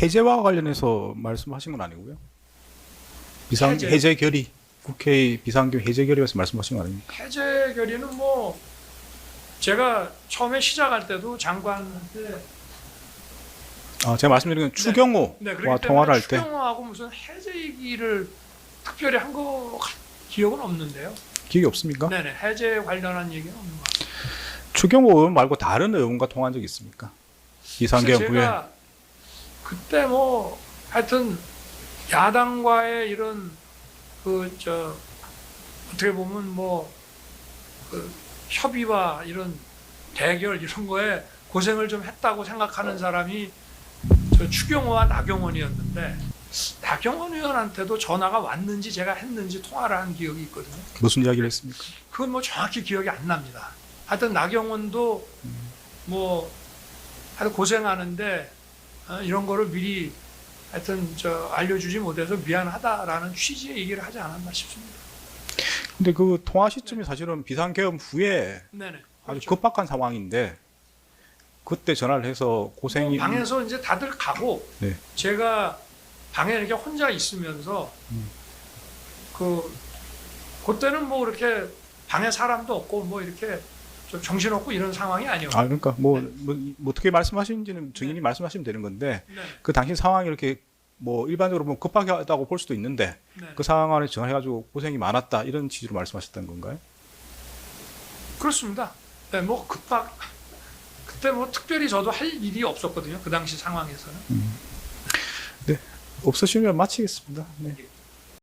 해제와 관련해서 말씀하신 건 아니고요. 비상 해제. 해제, 결의 국회 비상경 해제 결의에서 말씀하신 건 아닙니까? 해제 결의는 뭐 제가 처음에 시작할 때도 장관한테 아, 제가 말씀드린 건 추경호와 네, 그렇기 통화를 할 때 추경호하고 무슨 해제 얘기를 특별히 한 거 기억은 없는데요. 기억이 없습니까? 네네 해제 관련한 얘기는 없는 것 같아요. 추경호 의원 말고 다른 의원과 통화한 적 있습니까? 비상경 그래서 후에 제가 그때 뭐 하여튼 야당과의 이런 그 저 어떻게 보면 뭐 그 협의와 이런 대결 이런 거에 고생을 좀 했다고 생각하는 사람이 저 추경호와 나경원이었는데 나경원 의원한테도 전화가 왔는지 제가 했는지 통화를 한 기억이 있거든요. 무슨 이야기를 했습니까? 그건 뭐 정확히 기억이 안 납니다. 하여튼 나경원도 뭐 하여튼 고생하는데 어, 이런 거를 미리 하여튼 저 알려주지 못해서 미안하다라는 취지의 얘기를 하지 않았나 싶습니다. 근데 그 통화 시점이 사실은 비상계엄 후에 네네. 아주 그렇죠. 급박한 상황인데 그때 전화를 해서 고생이 뭐 방에서 이제 다들 가고 네. 제가 방에 이렇게 혼자 있으면서 음. 그 그때는 뭐 이렇게 방에 사람도 없고 뭐 이렇게 좀 정신없고 이런 상황이 아니었어요. 아 그러니까 뭐, 네. 뭐, 뭐 어떻게 말씀하시는지는 증인이 말씀하시면 되는 건데 네. 그 당시 상황이 이렇게 뭐 일반적으로 보면 급하다고 볼 수도 있는데 네. 그 상황 안에 전화해가지고 고생이 많았다 이런 취지로 말씀하셨다는 건가요? 그렇습니다. 네, 뭐 급박 그때 뭐 특별히 저도 할 일이 없었거든요. 그 당시 상황에서는. 없으시면 마치겠습니다. 네.